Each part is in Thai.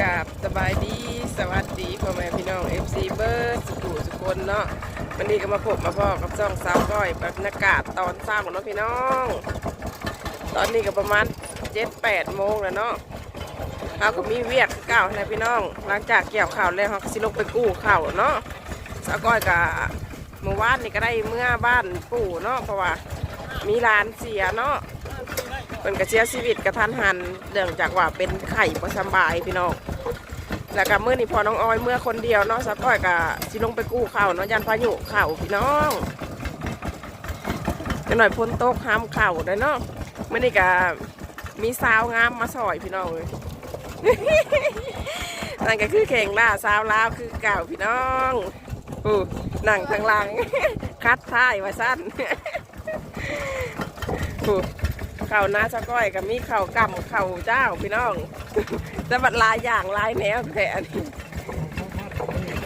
กาบสบายดีสวัสดีพ่อแม่พี่น้อง FC เบิร์ดสุขุสุคนเนาะวันนี้ก็มาพบมาพ่อกับซ่องสาวก้อยบรรยากาศตอนเช้าเนาะพี่น้อง ตอนนี้ก็ประมาณ7 8โมงแล้วเนาะเราก็มีเวียกเก่านะพี่น้อง หลังจากเกี่ยวข่าวแล้วเราก็สิลงไปกู้ข่าวเนาะสาวก้อยกับเมื่อวานนี่ก็ได้เมื่อบ้านปู่เนาะเพราะว่ามีร้านเสียเนาะ เป็นกระเชียชีวิตกระทันหันเนื่องจากว่าเป็นไข่ประสบายพี่น้องแล้วก็เมื่อนี่พอน้องออยเมื่อคนเดียวเนาะสักก้อยกับสิลงไปกู้เข้าเนาะยันพายุเข้าพี่น้องจะหน่อยพ้นโต๊ะห้ามข้าได้เนาะเมื่อนี่ก็มีสาวงามมาสอยพี่น้องเลยนั่นก็คือแข่งล่าสาวลาวคือเก่าพี่น้องอู้นั่งทางหลังคัดท้ายไว้สั้นอู้ ข้านาสะก้อยกับมีข้ากำข้าเจ้าพี่น้อง แต่บัดลายอย่างลายแนวแต่อันนี้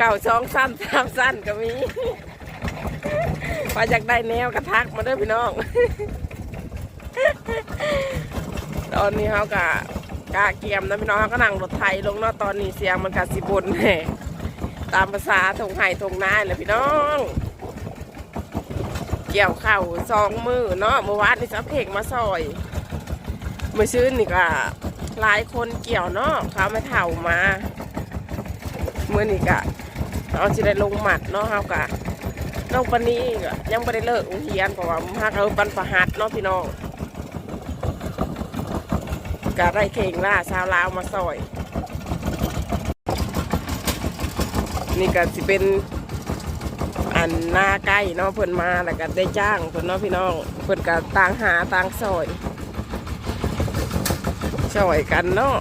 ข้าวสองสั้นสามสั้นก็มีพออยากได้แนวกระทักมาด้อพี่น้อง ตอนนี้เขากะกะเกียมนะพี่น้องเขาก็นั่งรถไถลงเนาะตอนนี้เสียงมันกะสิบนแหน่ตามภาษาทงไห่ทงนาแหละพี่น้อง เกี่ยวเข่าวสองมือเนาะเมื่อวานนี่ซับเพกมาซอยเมื่อซื้อนี่ก็หลายคนเกี่ยวเนาะเขาม่เท่ามาเมื่อนี่ก็เอาจะได้ลงหมัดเนาะเขากะน้องปนนี้ยังไม่ได้เลิกโรงเรียนเพราะว่าหากเราปันประหัดเนาะพี่น้องก็ได้เข่งล่าชาวลาวมาซอย นี่ก็สิเป็น นหน้าใกล้เนาะเพิ่นมาแล้วก็ได้จ้างเพิ่นเนาะพี่น้องเพิ่นก็ต่างหาต่างซอยซอยกันเนาะ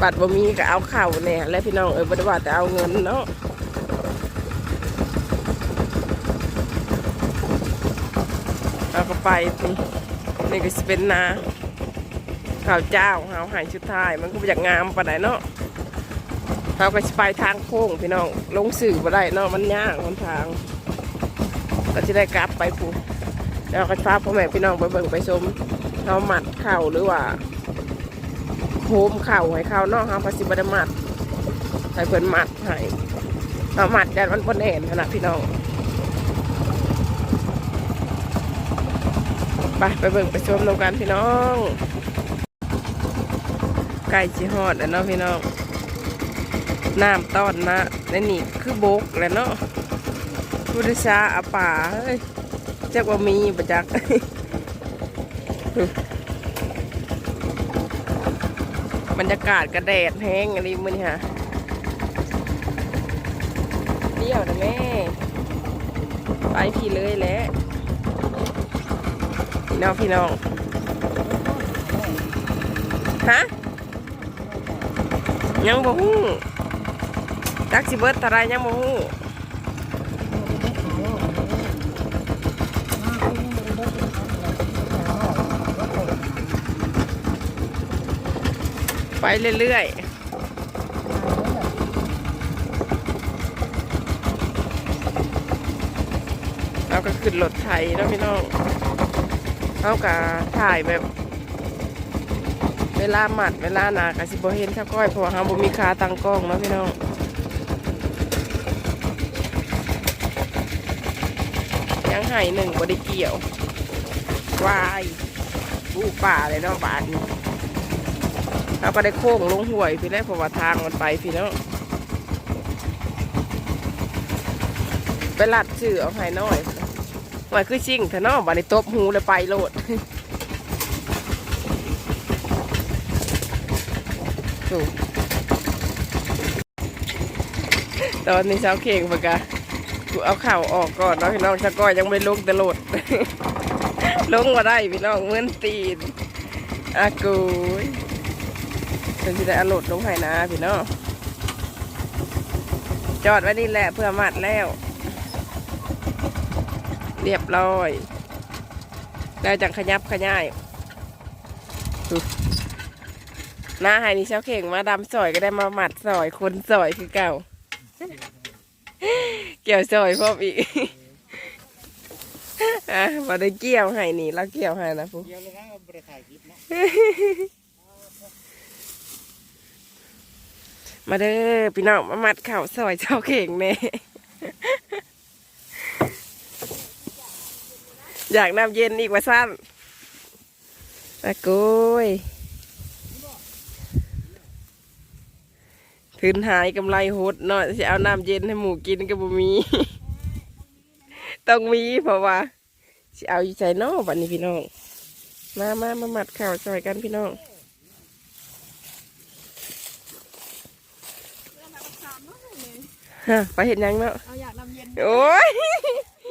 บัตรบ่มีก็เอาเข่าวเนี่ยและพี่น้องเออบ่ได้ว่าแต่เอาเงินเนาะเอาก็ไปสินี่ก็สิเป็นนาข้าวเจ้าเฮาใหายชุดท้ายมันก็อยากงามปานใดเนาะ เราก็สิไปทางโค้งพี่น้อง ลงสื่อมาได้เนาะมันยากคนทาง ก็จะได้กลับไปผูแล้วก็ฟ้าพ่อแม่พี่น้องไปเบิ่งไปชมเขาหมัดเข่าหรือว่าโคมเข่าให้เขาเนาะเขาภาษีบไดมัดให้เพิ่นหมัดให้เขาหมัดแดนมันปนเห็นขนาดพี่น้องไปไปเบิ่งไปชมลงกันพี่น้องไก่จีฮอดแล้วเนาะพี่น้อง น้ำต้อนนะและนี่คือโบกแหล้วเนาะพุทธชาอาป่าเฮ้ยจักว่ามีประจักบรรยากาศกระแดดแห้งอะไรมือนี่ฮะเดี่ยวนะแม่ ไปพี่เลยแหละพี่น้องพี่น้องฮะยังบ่ฮู้ จักสิเบิดเท่าไรยังบ่ฮู้ไปเรื่อยๆเราก็ขึ้นรถไถเนาะพี่น้องเขาก็ถ่ายแบบ เวลาหมัดเวลาหนากะสิบเห็นเท่าก้อยเพราะว่าเราบ่มีคาตั้งกล้องนะพี่น้อง ยังไห้หนึ่งบ่ได้เกี่ยววายบูป่าเลยเนาะบานเราก็ได้โค้งลงห่วยพี่ได้เพราะว่าทางมันไปพี่เนาะไปลัดชื่อเอาให้น้อยหน่อยคือชิงเถอะเนาะบานี้ตบหูเลยไปโลดถูกตอนนี้เช้าเข่งปะกะกู เอาข่าวออกก่อนเนาะพี่น้องชะก้อยยังไม่ลงแต่โหลดลงมาได้พี่น้องเหมือนตีนอากูเป็นที่ได้อาโหลดลงให้นะพี่น้องจอดไว้นี่แหละเพื่อมัดแล้ว เรียบร้อยแล้วจังขยับขย่ายหน้าไฮนี่เช้าเข่งมาดำซอยก็ได้มาหมัดซอยคนซอยคือเก่า เกี่ยวซอยพร้อมอีกอะมาได้เกี่ยวให้นี่แล้วเกี่ยวให้นะปุ๊เดี๋ยวเลยนะบริถ่ายคลิปเนาะมาเด้อพี่น้องมามัดข่าวซอยเจ้าเข่งแน่อยากน้ำเย็นอีกว่าสั้นตะโกย พื้นหายกำไรโหดเนาะจะเอาน้ำเย็นให้หมูกินก็บ่มี ต้องมีเพราะว่าสิเอาอยู่ใจเนอกบัดนี้พี่น้อง มามามามัดข่าวซอยกันพี่น้องฮะไปเห็นยังเนาะเอาอยากนำเย็นโอ้ย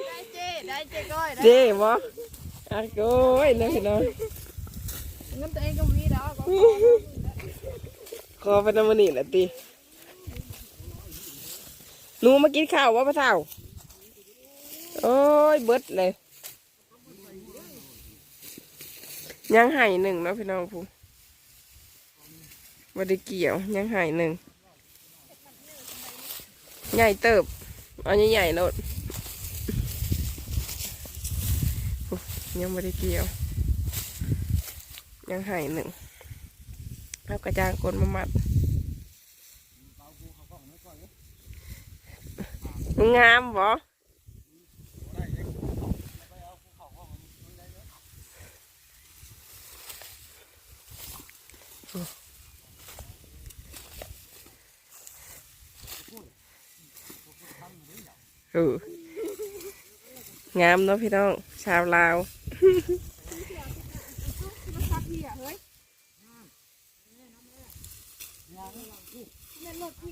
ได้เจ๊ได้เจ๊ก้อยได้เจ๊บ่อะโก้ยนะพี่น้องเงินตัวเองก็มีแล้วก็ขอไปนำมันนี่แหละตี หนูมากินข้าววะพระเท่าโอ้ยเบิดเลย ยังไห่หนึ่งเนาะพี่น้องผู้บ่ได้เกี่ยวยังไห่หนึ่ง ใหญ่เติบ เอาใหญ่ๆโนดผู้ยังไม่ได้เกี่ยว ยังไห่หนึ่งเอากระจางคนมามัด งามบ่งามเนาะพี่น้อง ชาวลาว มาซักพี่อะเฮ้ยเล่นรถพี่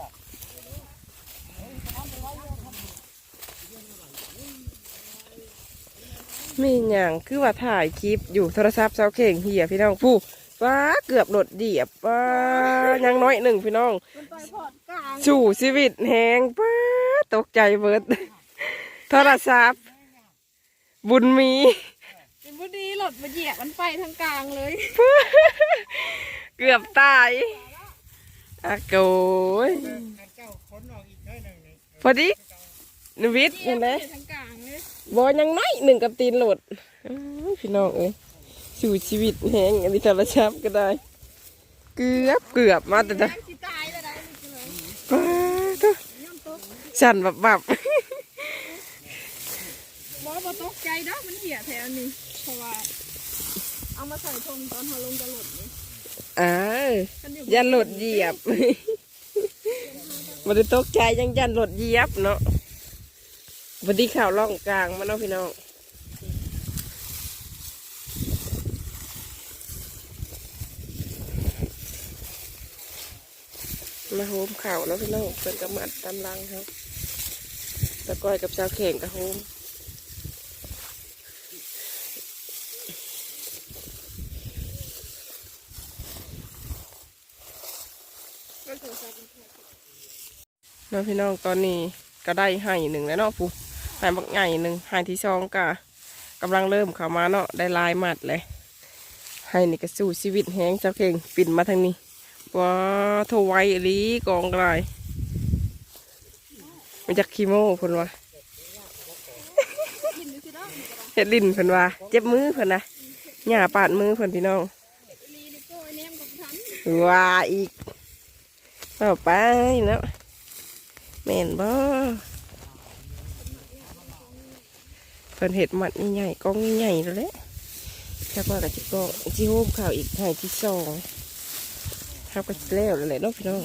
อะ มีอย่างคือว่าถ่ายคลิปอยู่โทรศัพท์เสาเข่งเหียพี่น้องผู้ว้าเกือบหลดเหยียบว้ายังน้อยหนึ่งพี่น้องมันไปพอดกลางสู่ชีวิตแหงป้าตกใจเบิดโทรศัพท์ บุญมีเป็นบุดีรถมาเหยียบมันไปทางกลางเลย เกือบตายอะโกยพอดีนวิทย์เหยียเห็บนไหม บอยังน้อยหนึ่งกับตีนหลดอ้าวพี่น้องเอ้ยสู่ชีวิตแหงอันนี้โทรศัพท์ก็ได้ เกือบเกือบมาแต่แม่ตะงสิตายแล้วนะนี่เลยป้าตัวย่ำตกสั่นแบบแบบบอกว่าตกใจเด้อมันเหยียบแถวนี้เพราะว่าเอามาใส่ทงตอนเขาลงจะหลดนี่อ่ามันอยู่ยันหลดเหยียบมันได้ตกใจยังยันหลดเหยียบเนาะ วันนี้ข่าวล่องกลางมาเนาะพี่น้องมาโฮมข่าวเนาะพี่น้องเป็นกระมัดตำลังครับตะก้อยกับชาวเข่งกับโฮมก็ถือใส่เนาะพี่น้องตอนนี้ก็ได้ไห่หนึ่งแล้วเนาะ ผู้ไห่บักไห่หนึ่งไห่ที่สองก็กำลังเริ่มเข้ามาเนาะได้ลายหมัดเลยไห่นี่ก็สู้ชีวิตแห้งเจ้าเข่งปิ่นมาทางนี้ว้าโทไวอีหลีกองกลายมันจากคีโมพนวะเฮ็ดลินพนว่าเจ็บมือพนนะหญ้าปาดมือพนพี่น้องลีนี่โก้าอีกเอไปเนาะแม่นบ่ เพิ่นเห็ดหมัดใหญ่ๆกองใหญ่แล้วแหละแล้วก็กระจิกองจิโฮมข่าวอีกไห่ที่สองครับก็แล้วแล้วแหละเนาะพี่น้อง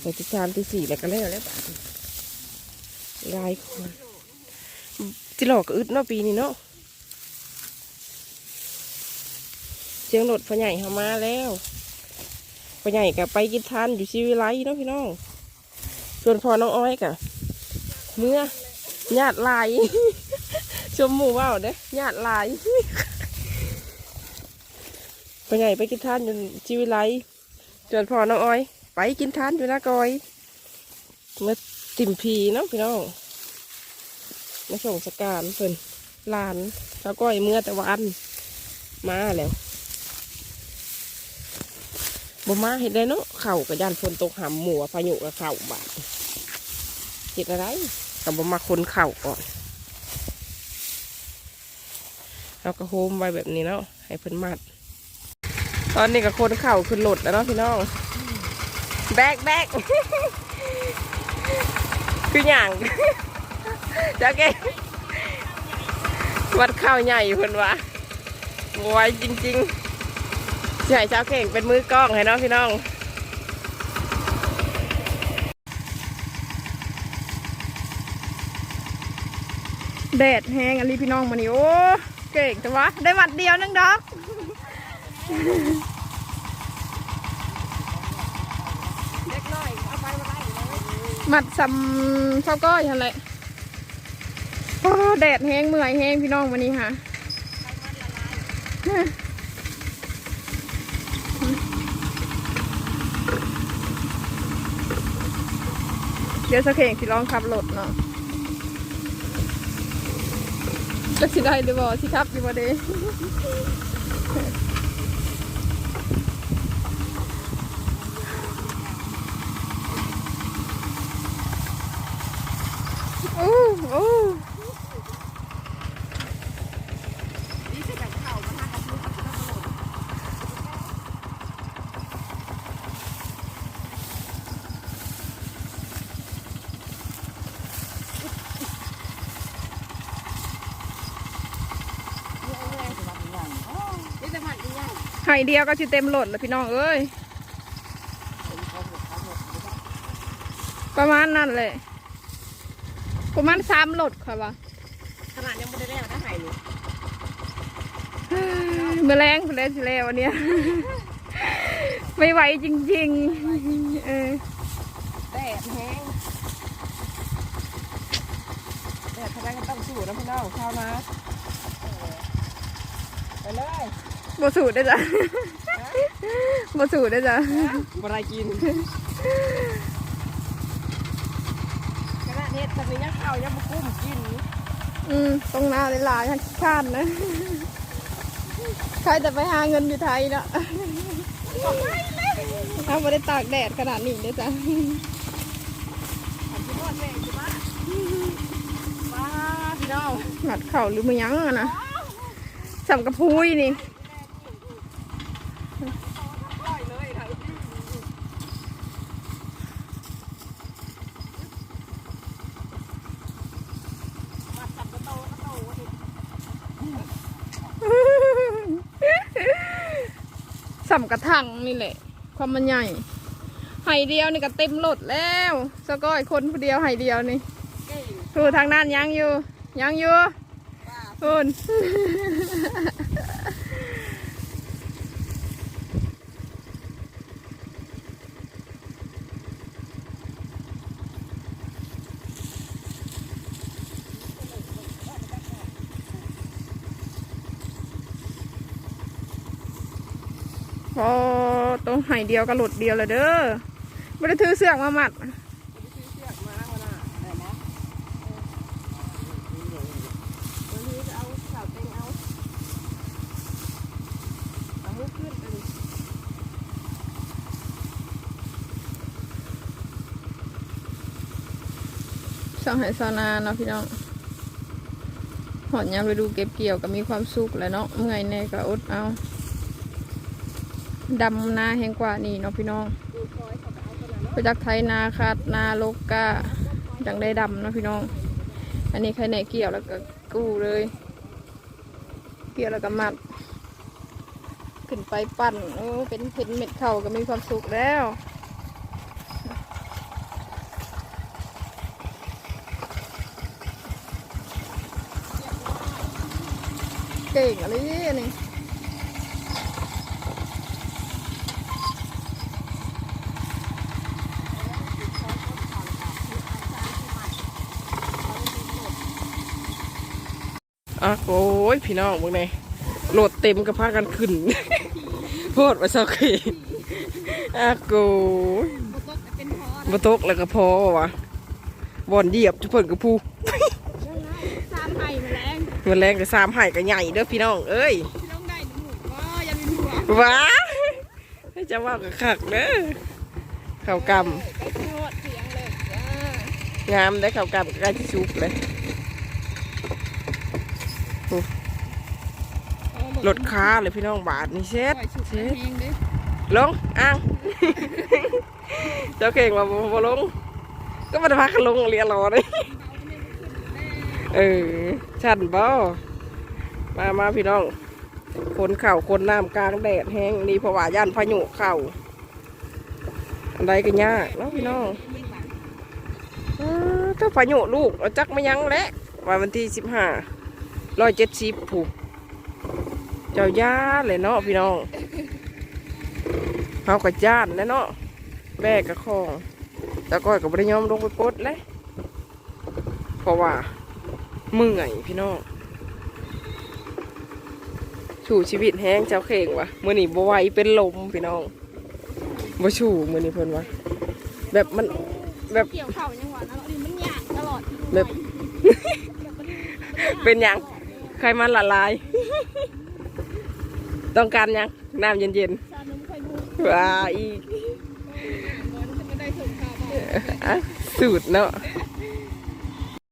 ไห่ที่สามที่สี่แล้วก็แล้วแล้วบานลายคนที่หลอกอึดเนาะปีนี้เนาะเชียงรถพ่อใหญ่เข้ามาแล้วพ่อใหญ่ก็ไปกินทานอยู่ชีวิไลเนาะพี่น้องส่วนพอน้องอ้อยกะเมื่อญาติลาย ชมหมู่ว่าวเด้ญาติหลายพ่อใหญ่ไปกินทานอยู่ชีวิไลส่วนพ่อน้องอ้อย ไปกินทานอยู่นากอยมาติ่มพีเนาะพี่น้องมาส่งสการเพิ่นลานแล้วก้อยเมื่อแต่วัน มาแล้วบ่มาเห็นได้เนาะเข่ากับยันฝนตกหำหมัวพายุกับเข่าบาดเห็ดอะไรกับบ่มาคนเข่าก่อน เราก็โฮมไว้แบบนี้เนาะให้เพิ่นมัด ตอนนี้ก็คนเข่าขึ้นหลดแล้วเนาะพี่น้องแบกแบกคืออย่างจ้าเก่งวัดข้าวใหญ่เพิ่นวะไวจริงๆใช่เจ้าเก่งเป็นมือกล้องให้น้องพี่น้องแดดแห้งอันนี้พี่น้องมานี่โอ้ เก่งแต่วะได้หมัดเดียวนึงดอกหมัดซำเท่าก้อยทันแหละโอ้แดดแห้งเมื่อยแห้งพี่น้องวันนี้ค่ะเดี๋ยวสะเข่งสิลองขับรถเนาะ จะสิได้หรือบ่สิครับอยู่บ่เด้โอ้ อ้ไห้เดียวก็สิเต็มรถแล้วพี่น้องเอ้ย ประมาณนั้นเลยประมาณสามรถค่ะวะขนาดยังไม่ได้แล้วถ้าหายเลยเมื่อแรงเมื่อแรงสิแล้วอันเนี้ยไม่ไหวจริงๆเออแดดแห้งแดดทำไมก็ต้องสู้นะพี่น้องเข้ามาไปเลย บสูดได้จ้ะบสูดได้จ้ะบรายกินขนาดเฮ็ดตอนนี้ยังเข้ายังมากุ้มกิน อืมตรงหน้าหลายๆทั้งชาตินะ ใครแต่ไปหาเงินอยู่ไทยเนาะถ้าไม่ได้ตากแดดขนาดนี้เลยจ้ะพี่ทอดแม่ใช่ปะมาพี่น้องหมัดเข่าหรือมือยั้งอะนะสำกับพุยนี่ ปล่อยเลยค่ะ สำกระทังนี่แหละ ความมันใหญ่ไห่เดียวนี่ก็เต็มรถแล้วสก้อยคนผู้เดียวไห่เดียวนี่ทูทางนั้นยังอยู่ยังอยู่คุณ พอ ตรงไห่เดียวกับหลุดเดียวเลยเด้อไม่ได้ถือเสือกมาหมัดอกมาวันนี้จะเอาสาวเต็งเอาเอามือขึ้นไปดิสองไห่ซานาเนาะพี่น้องหอนยามไปดูเก็บเกี่ยวก็มีความสุขแหล้วเนาะเมื่อยแน่ก็อดเอา ดำนาแห่งกว่านี่เนาะพี่น้องไปจากไทยนาคาดนาโลกกาจังได้ดำเนาะพี่น้อง อันนี้ใครไหนเกี่ยวแล้วก็กู้เลย เกี่ยวแล้วก็มัด ขึ้นไปปั่นโอ้เป็นเห็นเม็ดเข่าก็มีความสุขแล้วเก่งอะไรนี่ยนี่ อะโอ้ย พี่น้องมึงไงโหลดเต็มกับพากันขึ้นโพดว่าเศร้าเกอะโกยมาตกแล้วก็พอวะบอนเหยียบจะเพิ่นกับผู้สามไห่มาแรงมันแรงกับสามไห่กับใหญ่เด้อพี่น้องเอ้ยพี่น้องได้หนูก็ยังมีหัวว้าให้จะว่ากับขักเด้อข้าวกไปโทษเสียงเลยจ้าำงามได้ข้าวกำใกล้ที่ชุบเลย รถค้าเลยพี่น้องบาทนี่เช็ดปล่อยฉุกเช็ดเองเด้ลงอ่างเจ้าเก่งมาบ่บ่ลง ก็มาพักกันลงเรียนรอเลยเออชันบ่มามาพี่น้องคนเข่าคนน้ำกลางแดดแห้งนี่เพราะว่าย่านพายุเข่าอันใดก็ยากเนาะพี่น้องเออถ้าพายุลูกเอาจักไม่ยั้งแล้วว่าวันที่สิบห้าร้อยเจ็ดสิบผูกเจ้าย่านเลยเนาะพี่น้องเขากับย่านแหล้วเนาะแบกกับของแต่ก้อยกับบริยอมลงไปปลดเลยเพราะว่าเมื่อยพี่น้องชูชีวิตแห้งเจ้าเข่งวะมื่อนี้บไหวเป็นลมพี่น้องบ่ชูมื่อนี้เพิ่นวะแบบมันแบบเกี่ยวเข่ายังหวานแล้วมันหยาดตลอดแบบเป็นหยังใครมันละลาย ต้องการหยังน้ำเย็นชานมไข่มุกๆว้าอีก มันจะได้ส่งข่าวบอกอะสูตรเนาะเอ